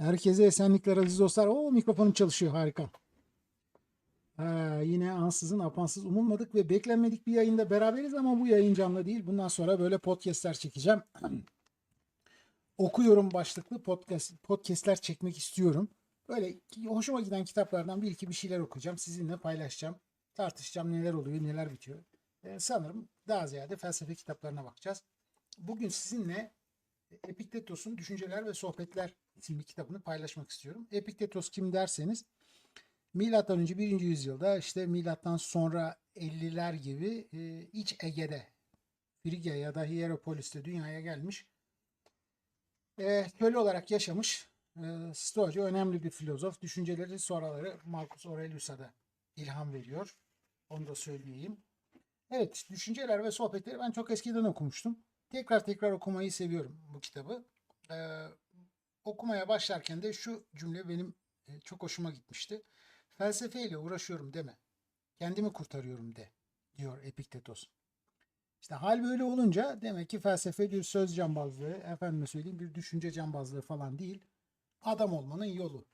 Herkese esenlikler aziz dostlar. O mikrofonum çalışıyor harika. Ha, yine ansızın apansız umulmadık ve beklenmedik bir yayında beraberiz ama bu yayın canlı değil. Bundan sonra böyle podcastler çekeceğim. Okuyorum başlıklı podcast, podcastler çekmek istiyorum. Böyle hoşuma giden kitaplardan bir iki bir şeyler okuyacağım. Sizinle paylaşacağım. Tartışacağım neler oluyor, neler bitiyor. Ee, sanırım daha ziyade felsefe kitaplarına bakacağız. Bugün sizinle Epiktetos'un Düşünceler ve Sohbetler isimli kitabını paylaşmak istiyorum. Epiktetos kim derseniz milattan önce 1. yüzyılda işte milattan sonra 50'ler gibi e, iç Ege'de Frigya ya da Hieropolis'te dünyaya gelmiş e, köle olarak yaşamış e, Stoacı önemli bir filozof. Düşünceleri sonraları Marcus Aurelius'a da ilham veriyor. Onu da söyleyeyim. Evet, Düşünceler ve Sohbetleri ben çok eskiden okumuştum. Tekrar tekrar okumayı seviyorum bu kitabı. Ee, okumaya başlarken de şu cümle benim e, çok hoşuma gitmişti. Felsefeyle uğraşıyorum deme. Kendimi kurtarıyorum de diyor Epiktetos. İşte hal böyle olunca demek ki felsefe bir söz cambazlığı, efendime söyleyeyim bir düşünce cambazlığı falan değil. Adam olmanın yolu.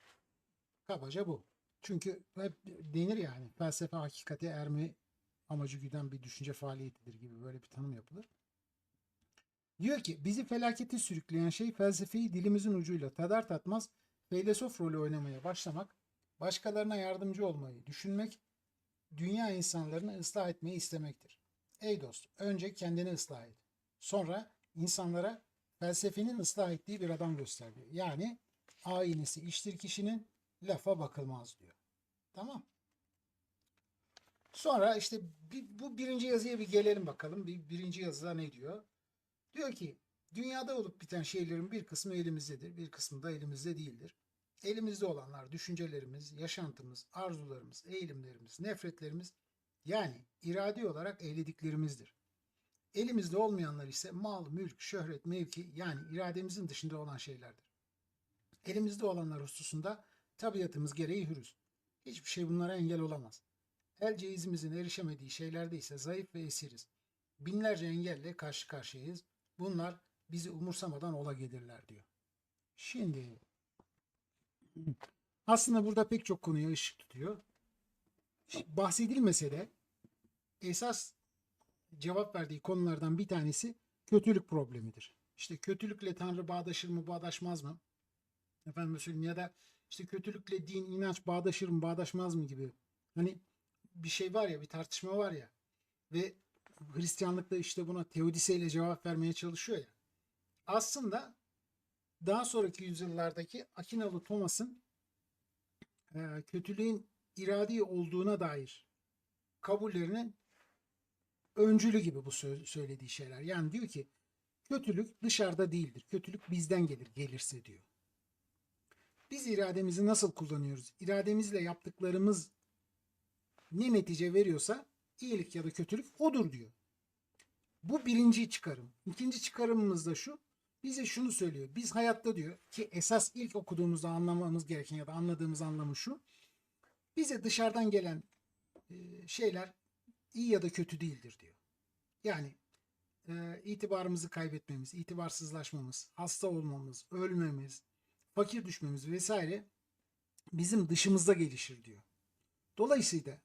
Kabaca bu. Çünkü hep denir yani felsefe hakikate erme amacı güden bir düşünce faaliyetidir gibi böyle bir tanım yapılır. Diyor ki bizi felakete sürükleyen şey felsefeyi dilimizin ucuyla tadar tatmaz feylesof rolü oynamaya başlamak, başkalarına yardımcı olmayı düşünmek, dünya insanlarını ıslah etmeyi istemektir. Ey dost, önce kendini ıslah et. Sonra insanlara felsefenin ıslah ettiği bir adam göster diyor. Yani aynesi iştir kişinin lafa bakılmaz diyor. Tamam. Sonra işte bu birinci yazıya bir gelelim bakalım. Bir, birinci yazıda ne diyor? Diyor ki dünyada olup biten şeylerin bir kısmı elimizdedir, bir kısmı da elimizde değildir. Elimizde olanlar düşüncelerimiz, yaşantımız, arzularımız, eğilimlerimiz, nefretlerimiz yani iradi olarak eylediklerimizdir. Elimizde olmayanlar ise mal, mülk, şöhret, mevki yani irademizin dışında olan şeylerdir. Elimizde olanlar hususunda tabiatımız gereği hürüz. Hiçbir şey bunlara engel olamaz. El cehizimizin erişemediği şeylerde ise zayıf ve esiriz. Binlerce engelle karşı karşıyayız. Bunlar bizi umursamadan ola gelirler diyor. Şimdi aslında burada pek çok konuya ışık tutuyor. Bahsedilmese de esas cevap verdiği konulardan bir tanesi kötülük problemidir. İşte kötülükle Tanrı bağdaşır mı bağdaşmaz mı? Efendim söyleyeyim ya da işte kötülükle din, inanç bağdaşır mı bağdaşmaz mı gibi. Hani bir şey var ya bir tartışma var ya ve Hristiyanlıkta işte buna teodiseyle cevap vermeye çalışıyor ya. Aslında daha sonraki yüzyıllardaki Akinalı Thomas'ın e, kötülüğün iradi olduğuna dair kabullerinin öncülü gibi bu söylediği şeyler. Yani diyor ki kötülük dışarıda değildir. Kötülük bizden gelir, gelirse diyor. Biz irademizi nasıl kullanıyoruz? İrademizle yaptıklarımız ne netice veriyorsa iyilik ya da kötülük odur diyor. Bu birinci çıkarım. İkinci çıkarımımız da şu. Bize şunu söylüyor. Biz hayatta diyor ki esas ilk okuduğumuzda anlamamız gereken ya da anladığımız anlamı şu. Bize dışarıdan gelen şeyler iyi ya da kötü değildir diyor. Yani e, itibarımızı kaybetmemiz, itibarsızlaşmamız, hasta olmamız, ölmemiz, fakir düşmemiz vesaire bizim dışımızda gelişir diyor. Dolayısıyla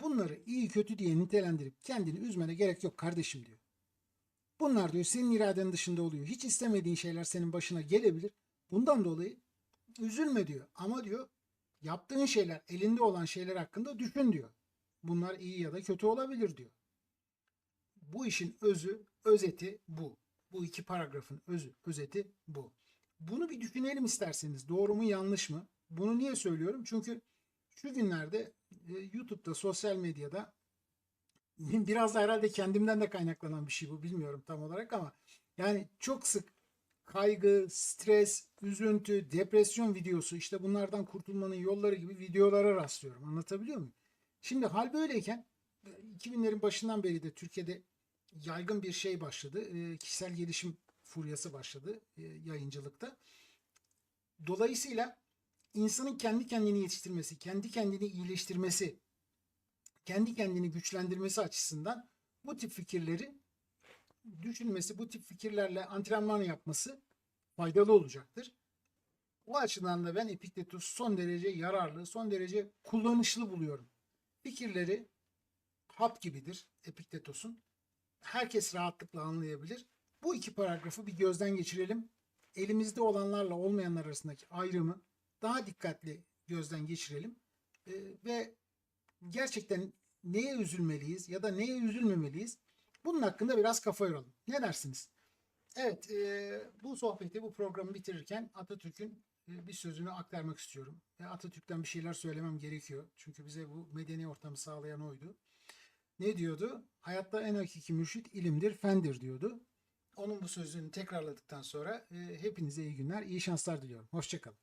Bunları iyi kötü diye nitelendirip kendini üzmene gerek yok kardeşim diyor. Bunlar diyor senin iraden dışında oluyor. Hiç istemediğin şeyler senin başına gelebilir. Bundan dolayı üzülme diyor. Ama diyor yaptığın şeyler, elinde olan şeyler hakkında düşün diyor. Bunlar iyi ya da kötü olabilir diyor. Bu işin özü, özeti bu. Bu iki paragrafın özü, özeti bu. Bunu bir düşünelim isterseniz. Doğru mu yanlış mı? Bunu niye söylüyorum? Çünkü şu günlerde e, YouTube'da, sosyal medyada biraz da herhalde kendimden de kaynaklanan bir şey bu bilmiyorum tam olarak ama yani çok sık kaygı, stres, üzüntü, depresyon videosu işte bunlardan kurtulmanın yolları gibi videolara rastlıyorum. Anlatabiliyor muyum? Şimdi hal böyleyken 2000'lerin başından beri de Türkiye'de yaygın bir şey başladı. E, kişisel gelişim furyası başladı e, yayıncılıkta. Dolayısıyla insanın kendi kendini yetiştirmesi, kendi kendini iyileştirmesi, kendi kendini güçlendirmesi açısından bu tip fikirleri düşünmesi, bu tip fikirlerle antrenman yapması faydalı olacaktır. O açıdan da ben Epiktetus son derece yararlı, son derece kullanışlı buluyorum. Fikirleri hap gibidir Epiktetos'un. Herkes rahatlıkla anlayabilir. Bu iki paragrafı bir gözden geçirelim. Elimizde olanlarla olmayanlar arasındaki ayrımı daha dikkatli gözden geçirelim. Ee, ve gerçekten neye üzülmeliyiz ya da neye üzülmemeliyiz? Bunun hakkında biraz kafa yoralım. Ne dersiniz? Evet, e, bu sohbeti, bu programı bitirirken Atatürk'ün e, bir sözünü aktarmak istiyorum. Ve Atatürk'ten bir şeyler söylemem gerekiyor. Çünkü bize bu medeni ortamı sağlayan oydu. Ne diyordu? Hayatta en hakiki mürşit ilimdir, fendir diyordu. Onun bu sözünü tekrarladıktan sonra e, hepinize iyi günler, iyi şanslar diliyorum. Hoşçakalın.